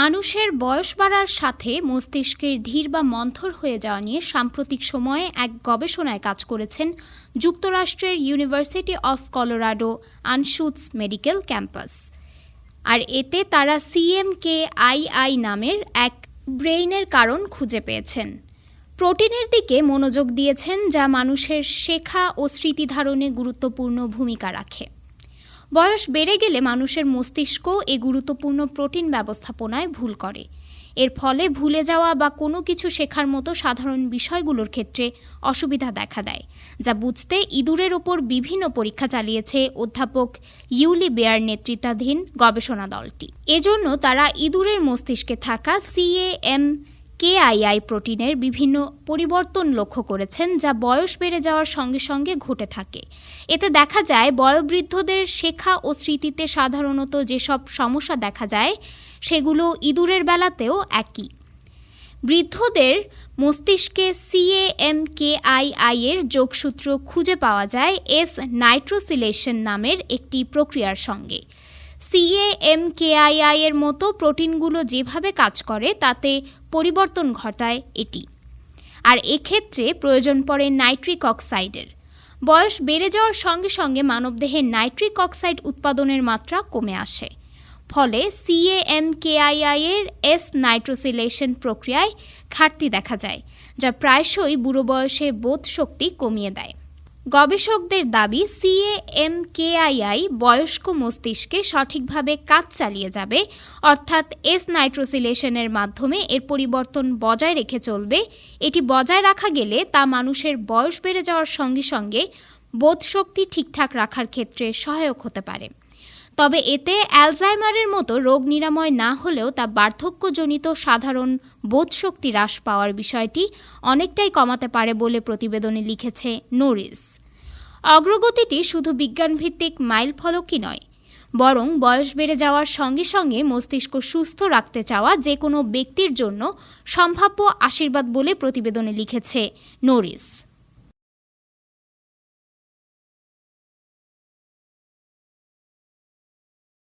মানুষের বয়স বাড়ার সাথে মস্তিষ্কের ধীর বা মন্থর হয়ে যাওয়া নিয়ে সাম্প্রতিক সময়ে এক গবেষণায় কাজ করেছেন যুক্তরাষ্ট্রের university of Colorado Anschutz medical campus. আর এতে তারা সিএমকে আইআই নামের এক ব্রেইনের কারণ খুঁজে পেয়েছেন। প্রোটিনের দিকে মনোযোগ দিয়েছেন যা মানুষের শেখা ও স্মৃতি ধারণে গুরুত্বপূর্ণ ভূমিকা রাখে। বয়স বেড়ে গেলে মানুষের মস্তিষ্ক এ গুরুত্বপূর্ণ প্রোটিন ব্যবস্থাপনায় ভুল করে। এর ফলে ভুলে যাওয়া বা কোনো কিছু শেখার মতো সাধারণ বিষয়গুলোর ক্ষেত্রে অসুবিধা দেখা দেয়, যা বুঝতে ইঁদুরের ওপর বিভিন্ন পরীক্ষা চালিয়েছে অধ্যাপক ইউলি বেয়ার নেতৃত্বাধীন গবেষণা দলটি। এজন্য তারা ইঁদুরের মস্তিষ্কে থাকা সিএএম কেআইআই প্রোটিনের বিভিন্ন পরিবর্তন লক্ষ্য করেছেন, যা বয়স বেড়ে যাওয়ার সঙ্গে সঙ্গে ঘটে থাকে। এতে দেখা যায়, বয়োবৃদ্ধদের শেখা ও স্মৃতিতে সাধারণত যেসব সমস্যা দেখা যায়, সেগুলো ইঁদুরের বেলাতেও একই। বৃদ্ধদের মস্তিষ্কে সিএএমকেআইআই এর যোগসূত্র খুঁজে পাওয়া যায়, এস নাইট্রোসিলেশন নামের একটি প্রক্রিয়ার সঙ্গে। সিএএমকেআইআই এর মতো প্রোটিনগুলো যেভাবে কাজ করে, তাতে পরিবর্তন ঘটায় এটি। আর এক্ষেত্রে প্রয়োজন পড়ে নাইট্রিক অক্সাইডের। বয়স বেড়ে যাওয়ার সঙ্গে সঙ্গে মানবদেহে নাইট্রিক অক্সাইড উৎপাদনের মাত্রা কমে আসে। ফলে সিএএমকেআইআই এর এস নাইট্রোসিলেশন প্রক্রিয়ায় ঘাটতি দেখা যায়, যা প্রায়শই বুড়ো বয়সে বোধ শক্তি কমিয়ে দেয়। গবেষকদের দাবি সিএএমকেআইআই বয়স্ক মস্তিষ্কে সঠিকভাবে কাজ চালিয়ে যাবে, অর্থাৎ এস নাইট্রোসিলেশনের মাধ্যমে এর পরিবর্তন বজায় রেখে চলবে। এটি বজায় রাখা গেলে তা মানুষের বয়স বেড়ে যাওয়ার সঙ্গে সঙ্গে বোধশক্তি ঠিকঠাক রাখার ক্ষেত্রে সহায়ক হতে পারে। তবে এতে অ্যালজাইমারের মতো রোগ নিরাময় না হলেও তা বার্ধক্যজনিত সাধারণ বোধশক্তি হ্রাস পাওয়ার বিষয়টি অনেকটাই কমাতে পারে বলে প্রতিবেদনে লিখেছে নোরিস। অগ্রগতিটি শুধু বিজ্ঞানভিত্তিক মাইল ফলকই নয়, বরং বয়স বেড়ে যাওয়ার সঙ্গে সঙ্গে মস্তিষ্ক সুস্থ রাখতে চাওয়া যে কোনো ব্যক্তির জন্য সম্ভাব্য আশীর্বাদ বলে প্রতিবেদনে লিখেছে নোরিস।